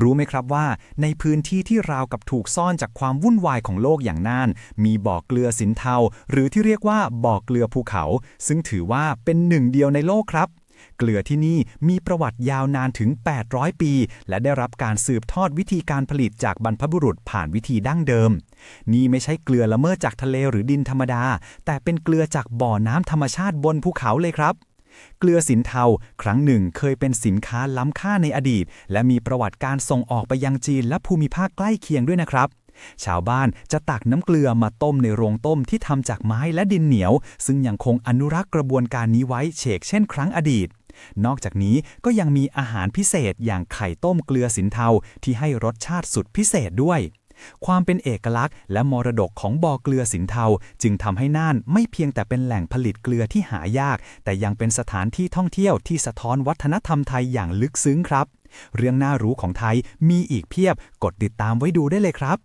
รู้ไหมครับว่า ในพื้นที่ที่ราวกับถูกซ่อนจากความวุ่นวายของโลกอย่างน่าน มีบ่อเกลือสินเทา หรือที่เรียกว่าบ่อเกลือภูเขา ซึ่งถือว่าเป็นหนึ่งเดียวในโลกครับเกลือที่นี่มีประวัติยาวนานถึง 800 ปี และได้รับการสืบทอดวิธีการผลิตจากบรรพบุรุษผ่านวิธีดั้งเดิม นี่ไม่ใช่เกลือละเมิดจากทะเลหรือดินธรรมดา แต่เป็นเกลือจากบ่อน้ำธรรมชาติบนภูเขาเลยครับ เกลือสินเทา ครั้งหนึ่งเคยเป็นสินค้าล้ำค่าในอดีต และมีประวัติการส่งออกไปยังจีนและภูมิภาคใกล้เคียงด้วยนะครับ ชาวบ้านจะตักน้ำเกลือมาต้มในโรงต้มที่ทำจากไม้และดินเหนียว ซึ่งยังคงอนุรักษ์กระบวนการนี้ไว้เฉกเช่นครั้งอดีตนอกจากนี้ก็ยังมีอาหารพิเศษอย่างไข่ต้มเกลือสินเทาที่ให้รสชาติสุดพิเศษด้วย ความเป็นเอกลักษณ์ และมรดกของบ่อเกลือสินเทา จึงทำให้น่านไม่เพียงแต่เป็นแหล่งผลิตเกลือที่หายาก แต่ยังเป็นสถานที่ท่องเที่ยวที่สะท้อนวัฒนธรรมไทยอย่างลึกซึ้งครับ เรื่องน่ารู้ของไทยมีอีกเพียบ กดติดตามไว้ดูได้เลยครับ